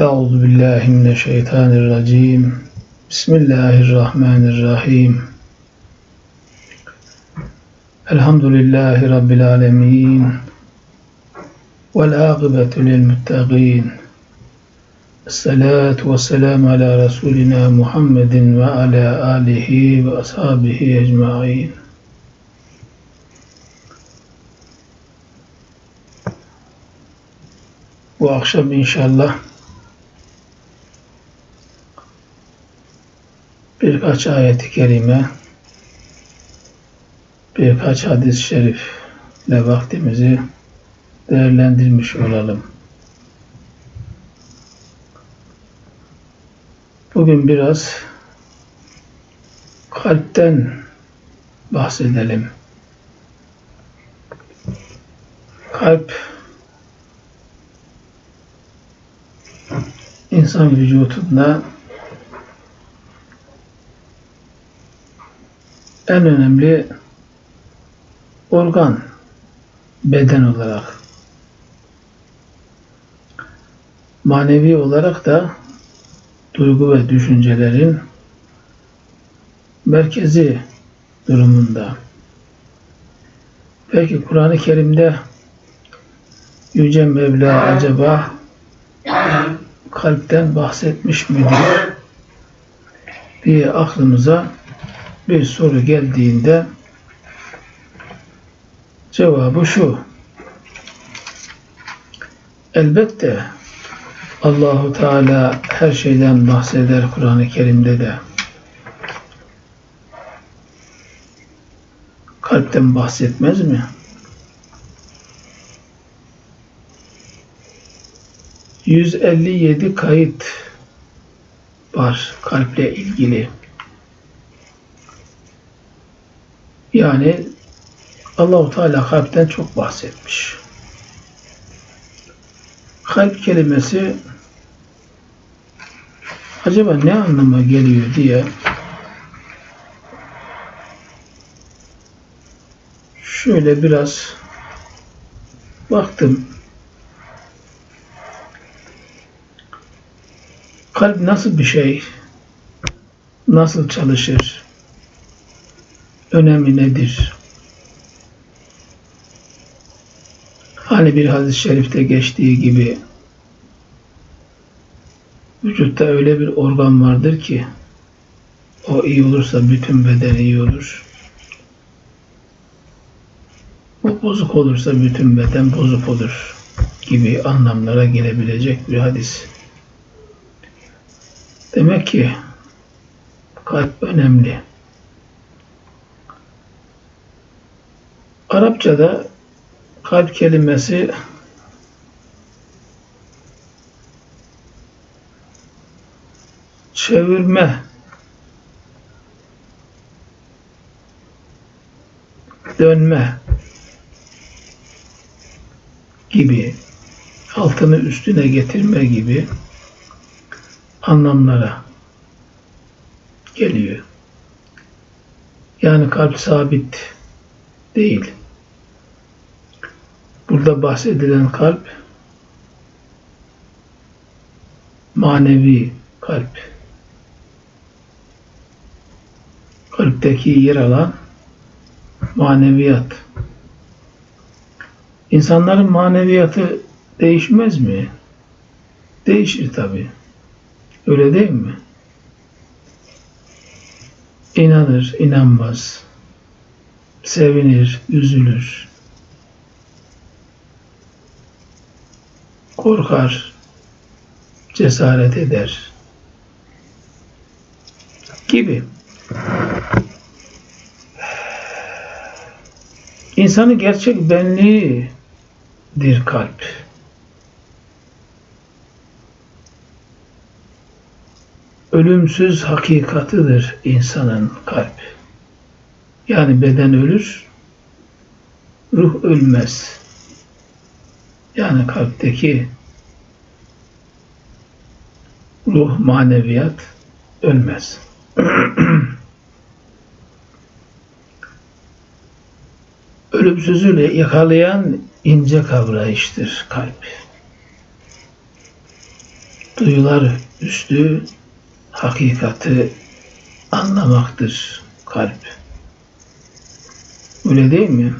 أعوذ بالله من الشيطان الرجيم. بسم الله الرحمن الرحيم. الحمد لله رب العالمين والعاقبة للمتقين. الصلاة والسلام على رسولنا محمد وعلى آله وأصحابه أجمعين. Bu akşam inşallah birkaç ayet-i kerime, birkaç hadis-i şerifle vaktimizi değerlendirmiş olalım. Bugün biraz kalpten bahsedelim. Kalp insan vücudunda en önemli organ beden olarak manevi olarak da duygu ve düşüncelerin merkezi durumunda. Peki Kur'an-ı Kerim'de Yüce Mevla acaba kalpten bahsetmiş midir diye aklımıza bir soru geldiğinde cevabı şu. Elbette Allahu Teala her şeyden bahseder Kur'an-ı Kerim'de de. Kalpten bahsetmez mi? ...157 kayıt var kalple ilgili. Yani Allahu Teala kalpten çok bahsetmiş. Kalp kelimesi acaba ne anlama geliyor diye şöyle biraz baktım. Kalp nasıl bir şey? Nasıl çalışır? Önemi nedir? Hani bir hadis-i şerifte geçtiği gibi vücutta öyle bir organ vardır ki o iyi olursa bütün beden iyi olur. O bozuk olursa bütün beden bozuk olur gibi anlamlara gelebilecek bir hadis. Demek ki kalp önemli. Arapçada kalp kelimesi çevirme dönme gibi altını üstüne getirme gibi anlamlara geliyor. Yani kalp sabit değil. Burada bahsedilen kalp manevi kalp. Kalpteki yer alan maneviyat. İnsanların maneviyatı değişmez mi? Değişir tabi. Öyle değil mi? İnanır, inanmaz. Sevinir, üzülür. Korkar, cesaret eder. Gibi. İnsanın gerçek benliğidir kalp. Ölümsüz hakikatıdır insanın kalp. Yani beden ölür, ruh ölmez. Yani kalpteki ruh, maneviyat ölmez. ölümsüzlüğü yakalayan ince kavrayıştır kalp. Duyular üstü hakikati anlamaktır kalp. Öyle değil mi?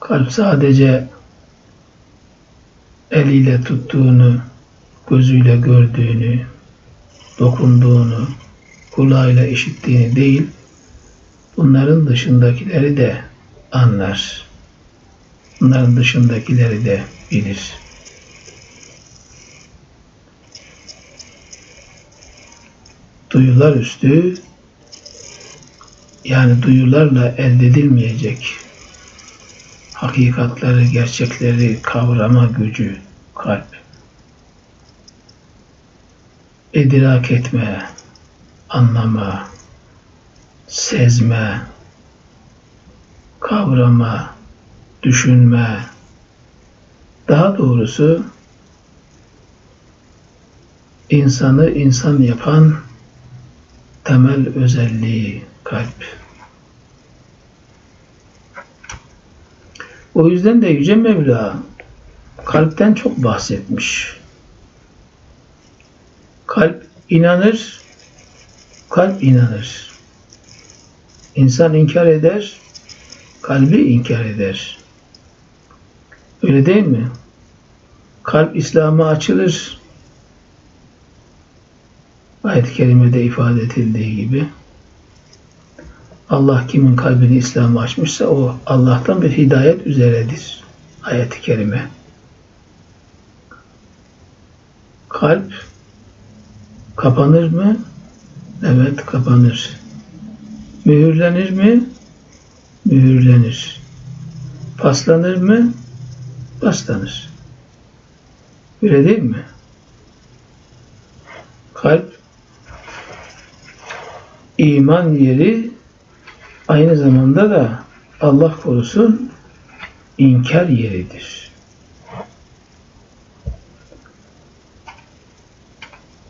Kalp sadece eliyle tuttuğunu, gözüyle gördüğünü, dokunduğunu, kulağıyla işittiğini değil, bunların dışındakileri de anlar. Bunların dışındakileri de bilir. Duyular üstü yani duyularla elde edilmeyecek hakikatleri, gerçekleri kavrama gücü kalp. İdrak etme, anlama, sezme, kavrama, düşünme, daha doğrusu insanı insan yapan temel özelliği kalp. O yüzden de Yüce Mevla kalpten çok bahsetmiş. Kalp inanır, kalp inanır. İnsan inkar eder, kalbi inkar eder. Öyle değil mi? Kalp İslam'a açılır. Ayet-i kerimede ifade edildiği gibi. Allah kimin kalbini İslam'a açmışsa o Allah'tan bir hidayet üzeredir. Ayet-i kerime. Kalp kapanır mı? Evet kapanır. Mühürlenir mi? Mühürlenir. Paslanır mı? Paslanır. Öyle değil mi? Kalp iman yeri aynı zamanda da Allah korusun inkar yeridir.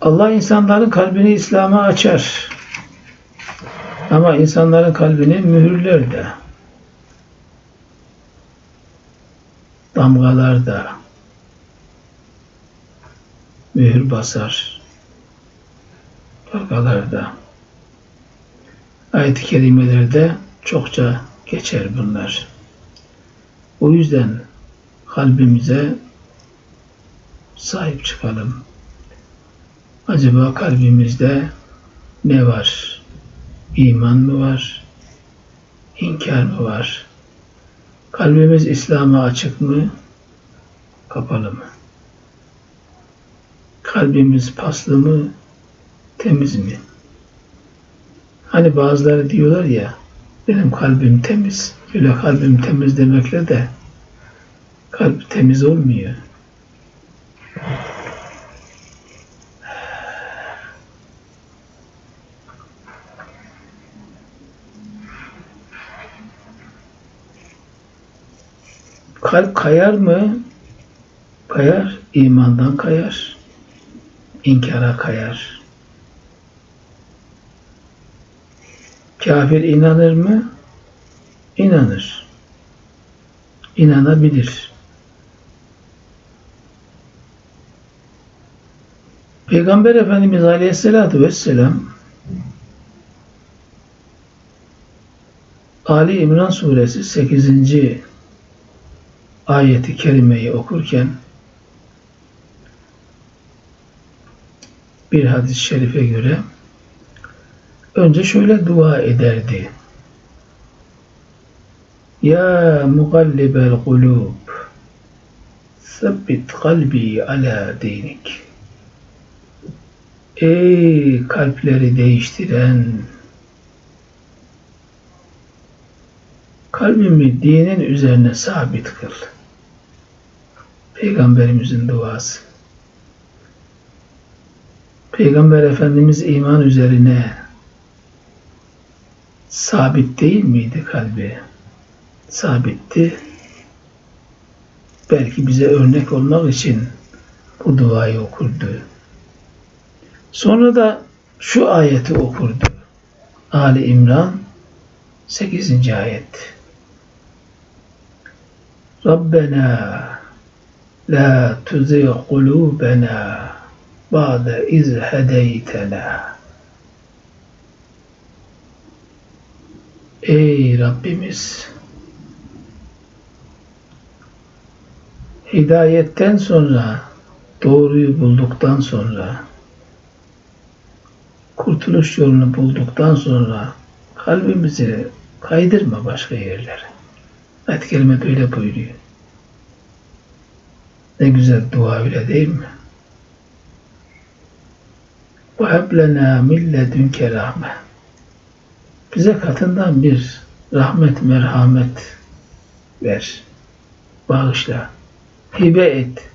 Allah insanların kalbini İslam'a açar. Ama insanların kalbini mühürler de. Damgalar da. Mühür basar. Dalgalar da. Ayet-i kerimelerde çokça geçer bunlar. O yüzden kalbimize sahip çıkalım. Acaba kalbimizde ne var? İman mı var? İnkar mı var? Kalbimiz İslam'a açık mı? Kapalı mı? Kalbimiz paslı mı? Temiz mi? Hani bazıları diyorlar ya benim kalbim temiz. Öyle kalbim temiz demekle de kalp temiz olmuyor. Kalp kayar mı? Kayar, imandan kayar. İnkara kayar. Kafir inanır mı? İnanır. İnanabilir. Peygamber Efendimiz Aleyhisselatü Vesselam Ali İmran Suresi 8. ayeti kerimeyi okurken bir hadis-i şerife göre önce şöyle dua ederdi. Ya mugallibel kulub Sabbit kalbi ala dinik Ey kalpleri değiştiren kalbimi dinin üzerine sabit kıl. Peygamberimizin duası. Peygamber Efendimiz iman üzerine sabit değil miydi kalbi? Sabitti. Belki bize örnek olmak için bu duayı okurdu. Sonra da şu ayeti okurdu. Ali İmran 8. ayet. Rabbena la tuzigh kulubena ba'de iz hedeytena. Ey Rabbimiz! Hidayetten sonra, doğruyu bulduktan sonra, kurtuluş yolunu bulduktan sonra kalbimizi kaydırma başka yerlere. Ayet-i Kerime öyle buyuruyor. Ne güzel dua öyle değil mi? وَهَبْ لَنَا مِنْ لَدُنْكَ رَحْمَةً bize katından bir rahmet, merhamet ver. Bağışla. Hibe et.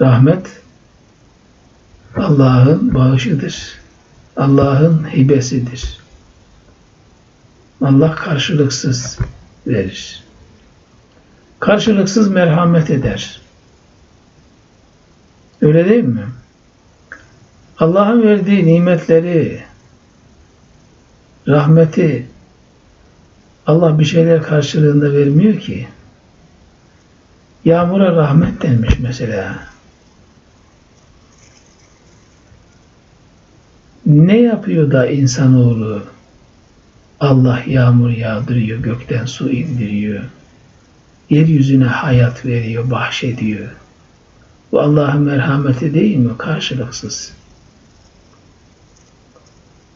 Rahmet Allah'ın bağışıdır. Allah'ın hibesidir. Allah karşılıksız verir. Karşılıksız merhamet eder. Öyle değil mi? Allah'ın verdiği nimetleri, rahmeti Allah bir şeyler karşılığında vermiyor ki. Yağmura rahmet denmiş mesela. Ne yapıyor da insanoğlu? Allah yağmur yağdırıyor, gökten su indiriyor. Yeryüzüne hayat veriyor, bahşediyor. Bu Allah'ın merhameti değil mi? Karşılıksız.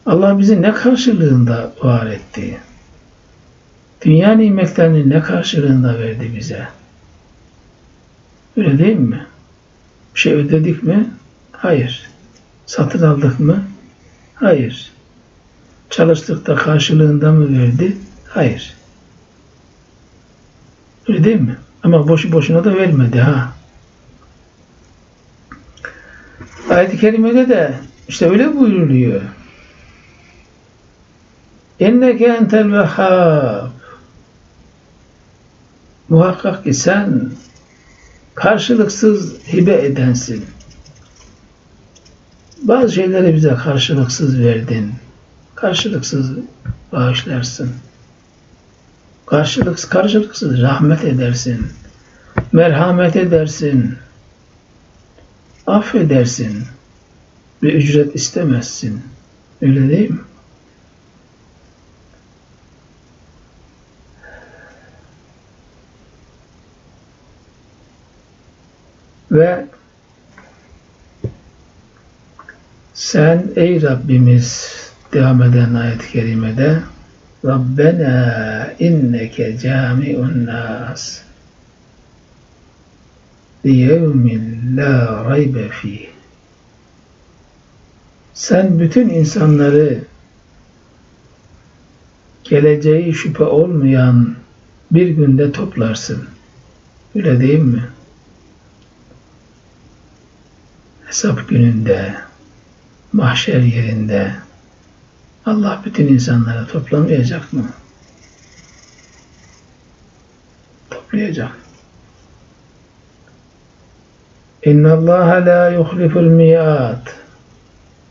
Allah bizi ne karşılığında var etti? Dünya nimetlerini ne karşılığında verdi bize? Öyle değil mi? Bir şey ödedik mi? Hayır. Satın aldık mı? Hayır. Çalıştık da karşılığında mı verdi? Hayır. Öyle değil mi? Ama boşu boşuna da vermedi ha. Ayet-i Kerime'de de işte öyle buyuruluyor. Enneke entel vehhab. Muhakkak ki sen karşılıksız hibe edensin. Bazı şeyleri bize karşılıksız verdin. Karşılıksız bağışlarsın. Karşılıksız, karşılıksız rahmet edersin. Merhamet edersin. Affedersin. Bir ücret istemezsin. Öyle değil mi? Ve sen ey Rabbimiz devam eden ayet-i kerimede Rabbena inneke cami'un nas liyevmin la raybe fih sen bütün insanları geleceği şüphe olmayan bir günde toplarsın. Öyle değil mi? Hesap gününde, mahşer yerinde Allah bütün insanları toplamayacak mı? Toplayacak. İnna Allah la yuhliful mi'at.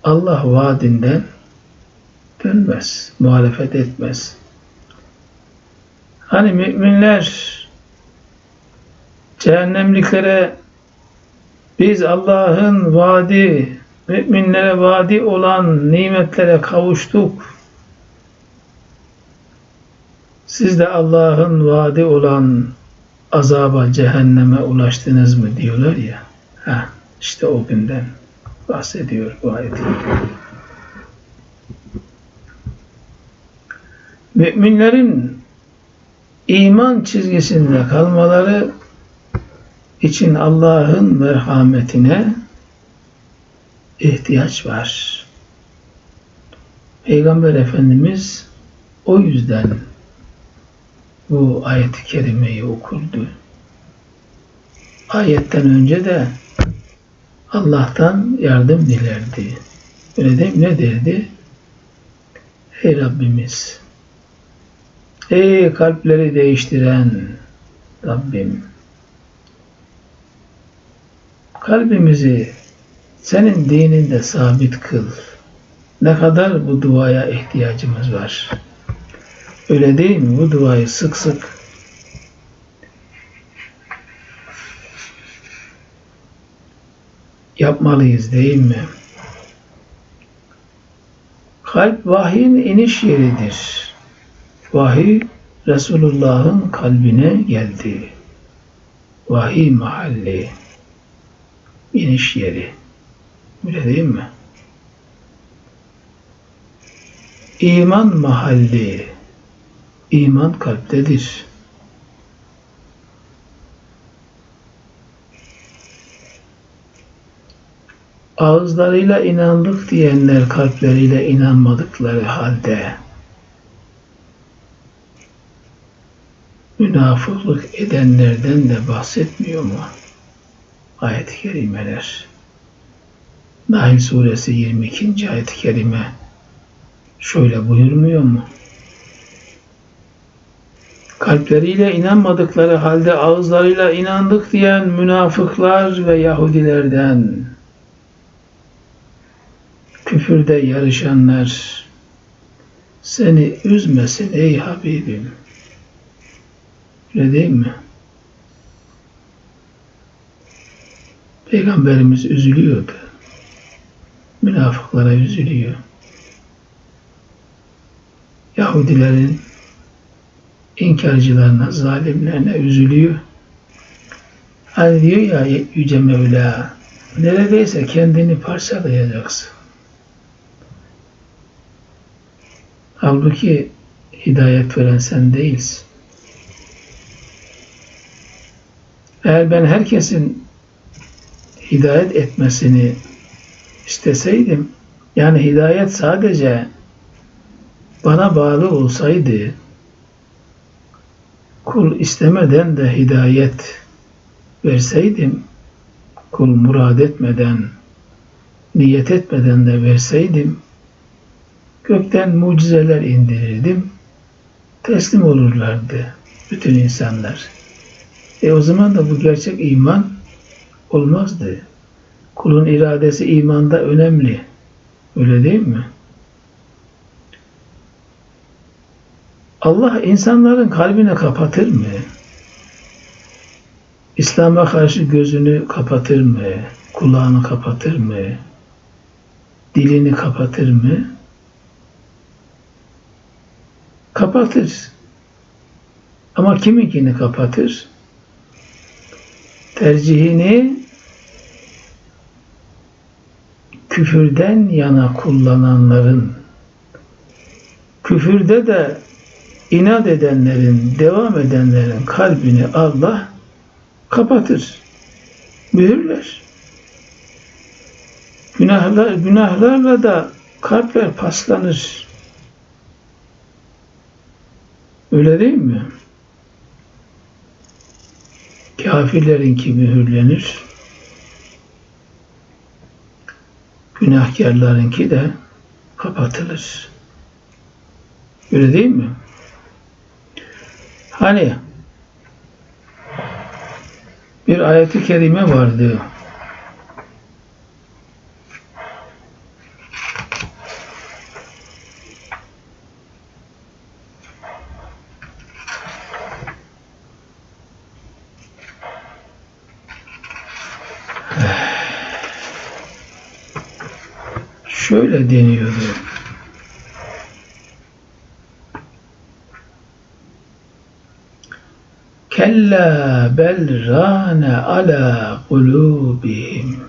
Allah vaadinden dönmez, muhalefet etmez. Hani müminler cehennemliklere biz Allah'ın vaadi, müminlere vaadi olan nimetlere kavuştuk. Siz de Allah'ın vaadi olan azaba, cehenneme ulaştınız mı diyorlar ya. Ha, işte o günden bahsediyor bu ayet. Müminlerin iman çizgisinde kalmaları için Allah'ın merhametine ihtiyaç var. Peygamber Efendimiz o yüzden bu ayet-i kerimeyi okurdu. Ayetten önce de Allah'tan yardım dilerdi. Öyle değil mi? Ne derdi? Ey Rabbimiz, ey kalpleri değiştiren Rabbim, kalbimizi senin dininde sabit kıl. Ne kadar bu duaya ihtiyacımız var. Öyle değil mi? Bu duayı sık sık yapmalıyız değil mi? Kalp vahyin iniş yeridir. Vahiy Resulullah'ın kalbine geldi. Vahiy mahalli, iniş yeri. Öyle değil mi? İman mahalli, iman kalptedir. Ağızlarıyla inandık diyenler kalpleriyle inanmadıkları halde münafıklık edenlerden de bahsetmiyor mu? Ayet-i kerimeler. Nahl suresi 22. ayet-i kerime şöyle buyurmuyor mu? Kalpleriyle inanmadıkları halde ağızlarıyla inandık diyen münafıklar ve Yahudilerden küfürde yarışanlar seni üzmesin ey Habibim. Öyle değil mi? Peygamberimiz üzülüyordu. Münafıklara üzülüyor. Yahudilerin inkarcılarına, zalimlerine üzülüyor. Hani diyor ya Yüce Mevla, neredeyse kendini parçalayacaksın. Halbuki hidayet veren sen değilsin. Eğer ben herkesin hidayet etmesini isteseydim, yani hidayet sadece bana bağlı olsaydı, kul istemeden de hidayet verseydim, kul murad etmeden, niyet etmeden de verseydim, gökten mucizeler indirirdim, teslim olurlardı bütün insanlar. E o zaman da bu gerçek iman olmazdı. Kulun iradesi imanda önemli. Öyle değil mi? Allah insanların kalbini kapatır mı? İslam'a karşı gözünü kapatır mı? Kulağını kapatır mı? Dilini kapatır mı? Kapatır. Ama kiminkini kapatır? Tercihini küfürden yana kullananların, küfürde de inat edenlerin, devam edenlerin kalbini Allah kapatır, mühürler. Günahlar, günahlarla da kalpler paslanır. Öyle değil mi? Kafirlerinki mühürlenir. Günahkarlarınki de kapatılır. Öyle değil mi? Hani bir ayeti kerime vardı. Şöyle deniyordu. Kella bel rane ala kulubihim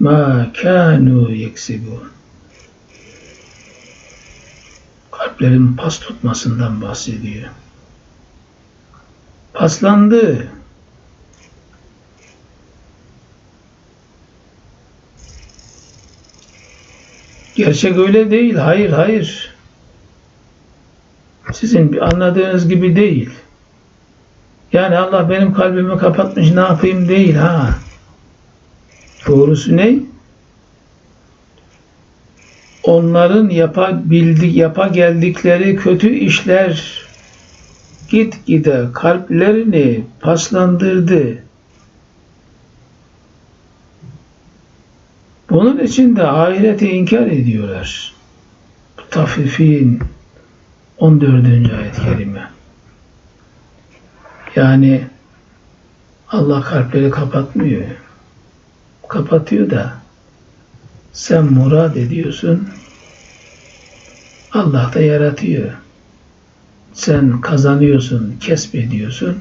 ma kanu yeksibun. Kalplerin pas tutmasından bahsediyor. Paslandı. Gerçek öyle değil. Hayır, hayır. Sizin anladığınız gibi değil. Yani Allah benim kalbimi kapatmış ne yapayım değil ha. Doğrusu ne? Onların yapabildik, yapa geldikleri kötü işler gitgide kalplerini paslandırdı. Bunun için de ahireti inkar ediyorlar. Tafifin 14. ayet-i kerime. Yani Allah kalpleri kapatmıyor. kapatıyor da sen murad ediyorsun. Allah da yaratıyor. Sen kazanıyorsun, kesbediyorsun.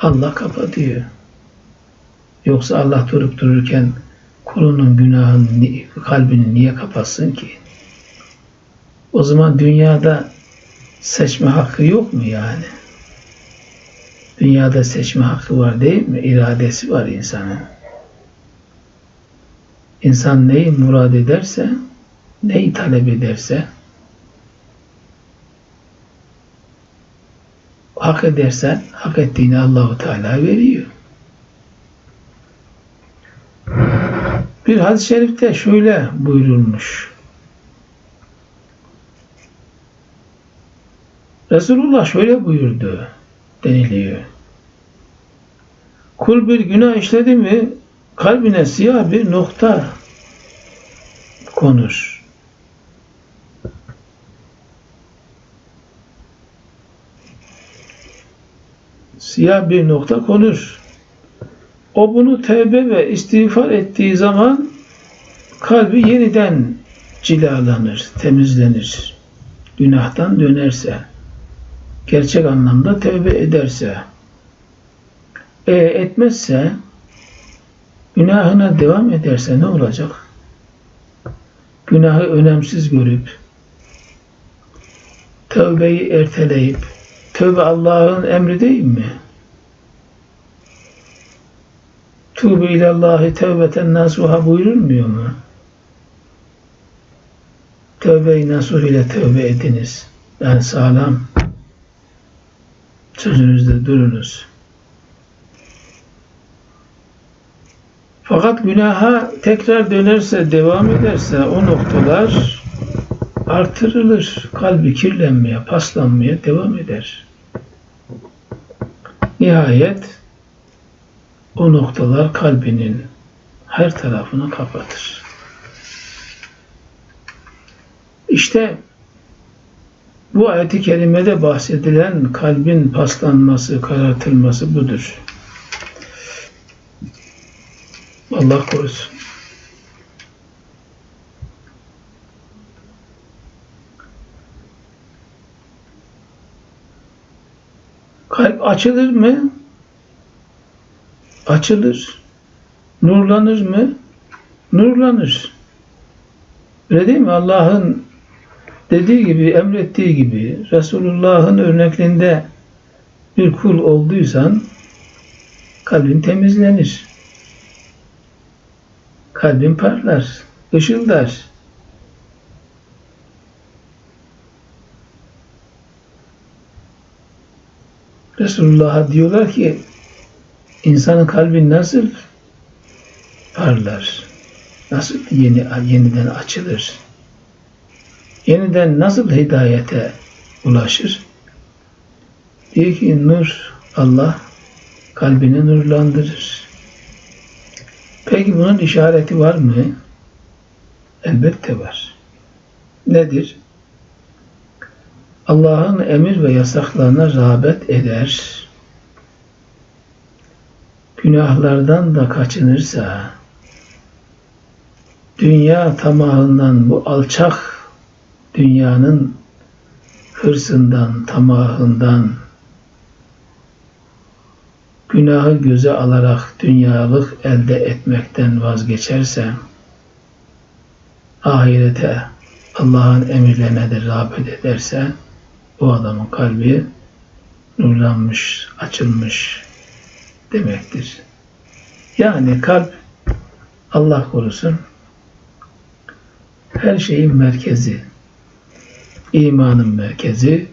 Allah kapatıyor. Yoksa Allah durup dururken kulunun günahını, ni- kalbini niye kapatsın ki? O zaman dünyada seçme hakkı yok mu yani? Dünyada seçme hakkı var değil mi? İradesi var insanın. İnsan neyi murad ederse, neyi talep ederse, hak edersen, hak ettiğini Allahu Teala veriyor. Bir hadis-i şerifte şöyle buyurulmuş. Resulullah şöyle buyurdu deniliyor. Kul bir günah işledi mi kalbine siyah bir nokta konur. Siyah bir nokta konur. O bunu tevbe ve istiğfar ettiği zaman kalbi yeniden cilalanır, temizlenir. Günahtan dönerse, gerçek anlamda tevbe ederse, e, etmezse, günahına devam ederse ne olacak? Günahı önemsiz görüp, tövbeyi erteleyip, tövbe Allah'ın emri değil mi? Tuğbu ilallahi tevbeten nasuha buyurulmuyor mu? Tövbe-i nasuh ile tövbe ediniz. Yani sağlam sözünüzde durunuz. Fakat günaha tekrar dönerse, devam ederse o noktalar artırılır. Kalbi kirlenmeye, paslanmaya devam eder. Nihayet o noktalar kalbinin her tarafını kapatır. İşte bu ayet-i kerimede bahsedilen kalbin paslanması, karartılması budur. Allah korusun. Kalp açılır mı? Açılır. Nurlanır mı? Nurlanır. Öyle değil mi? Allah'ın dediği gibi, emrettiği gibi Resulullah'ın örnekliğinde bir kul olduysan kalbin temizlenir. Kalbin parlar, ışıldar. Resulullah'a diyorlar ki insanın kalbi nasıl parlar? Nasıl yeni yeniden açılır? Yeniden nasıl hidayete ulaşır? Diyor ki nur Allah kalbini nurlandırır. Peki bunun işareti var mı? Elbette var. Nedir? Allah'ın emir ve yasaklarına rağbet eder, günahlardan da kaçınırsa, dünya tamahından, bu alçak dünyanın hırsından, tamahından, günahı göze alarak dünyalık elde etmekten vazgeçerse, ahirete Allah'ın emirlerine de rağbet ederse, o adamın kalbi nurlanmış, açılmış demektir. Yani kalp Allah korusun her şeyin merkezi, imanın merkezi,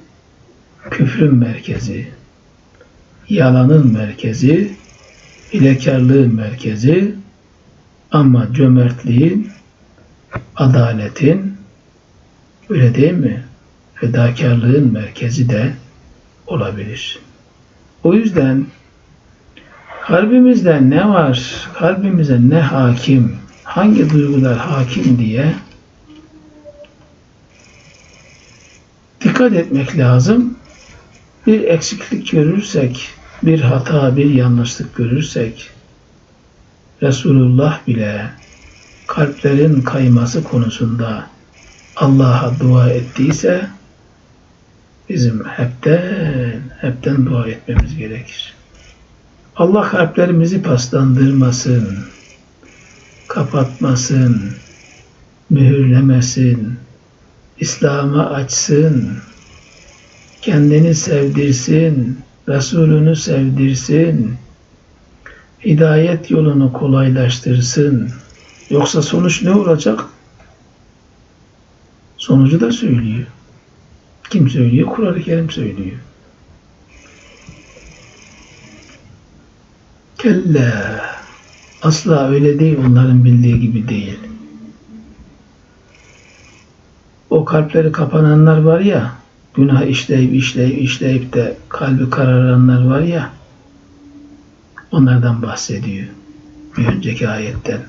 küfrün merkezi, yalanın merkezi, hilekarlığın merkezi ama cömertliğin, adaletin, öyle değil mi? Fedakarlığın merkezi de olabilir. O yüzden kalbimizde ne var, kalbimize ne hakim, hangi duygular hakim diye dikkat etmek lazım. Bir eksiklik görürsek, bir hata, bir yanlışlık görürsek Resulullah bile kalplerin kayması konusunda Allah'a dua ettiyse bizim hepten hepten dua etmemiz gerekir. Allah kalplerimizi paslandırmasın, kapatmasın, mühürlemesin, İslam'a açsın, kendini sevdirsin, Resulünü sevdirsin, hidayet yolunu kolaylaştırsın. Yoksa sonuç ne olacak? Sonucu da söylüyor. Kim söylüyor? Kur'an-ı Kerim söylüyor. Kella asla öyle değil onların bildiği gibi değil. O kalpleri kapananlar var ya günah işleyip işleyip işleyip de kalbi kararanlar var ya onlardan bahsediyor. Bir önceki ayetten.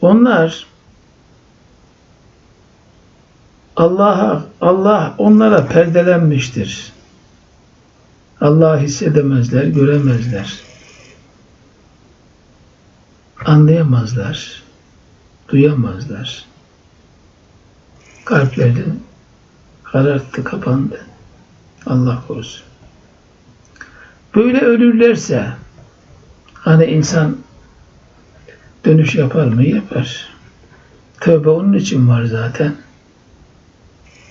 Onlar Allah'a Allah onlara perdelenmiştir. Allah'ı hissedemezler, göremezler. Anlayamazlar, duyamazlar. Kalplerini kararttı, kapandı. Allah korusun. Böyle ölürlerse hani insan dönüş yapar mı? Yapar. Tövbe onun için var zaten.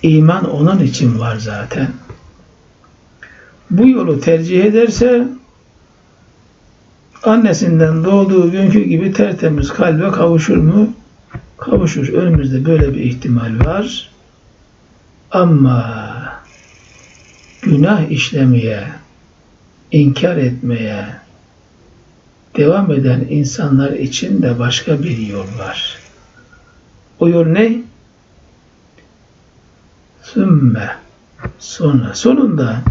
İman onun için var zaten. Bu yolu tercih ederse annesinden doğduğu günkü gibi tertemiz kalbe kavuşur mu? Kavuşur. Önümüzde böyle bir ihtimal var. Ama günah işlemeye, inkar etmeye devam eden insanlar için de başka bir yol var. O yol ne? Sümme sonra sonunda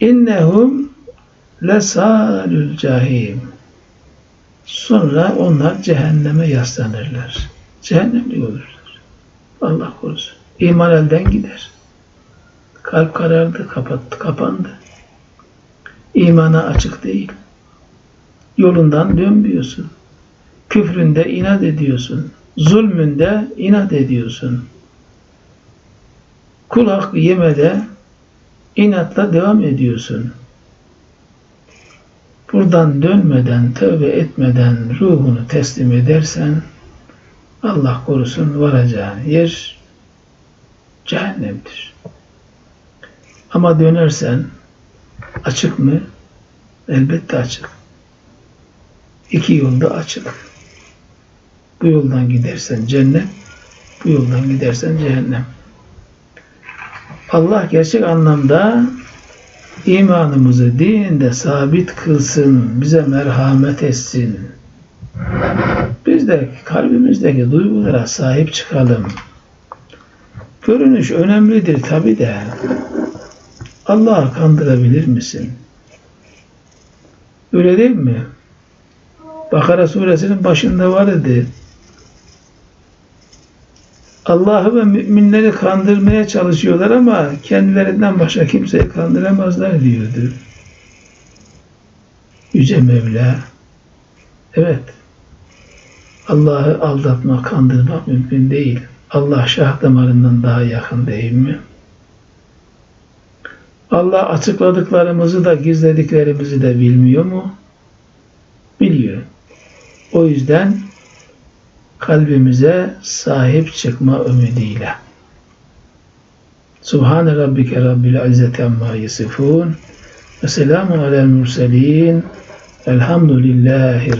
innehum lesalül cahim sonra onlar cehenneme yaslanırlar. Cehennemlik olurlar. Allah korusun. İman elden gider. Kalp karardı, kapattı, kapandı. İmana açık değil. Yolundan dönmüyorsun. Küfründe inat ediyorsun. Zulmünde inat ediyorsun. Kul hakkı yemede inatla devam ediyorsun. Buradan dönmeden, tövbe etmeden ruhunu teslim edersen Allah korusun varacağın yer cehennemdir. Ama dönersen açık mı? Elbette açık. İki yolda açık. Bu yoldan gidersen cennet, bu yoldan gidersen cehennem. Allah gerçek anlamda imanımızı dininde sabit kılsın, bize merhamet etsin. Biz de kalbimizdeki duygulara sahip çıkalım. Görünüş önemlidir tabi de. Allah'ı kandırabilir misin? Öyle değil mi? Bakara suresinin başında var idi. Allah'ı ve müminleri kandırmaya çalışıyorlar ama kendilerinden başka kimseyi kandıramazlar diyordu. Yüce Mevla. Evet. Allah'ı aldatma, kandırma mümkün değil. Allah şah damarından daha yakın değil mi? Allah açıkladıklarımızı da gizlediklerimizi de bilmiyor mu? Biliyor. O yüzden kalbimize sahip çıkma ümidiyle. Subhane rabbike rabbil izzeti amma yasifun ve selamun alel murselin elhamdülillahi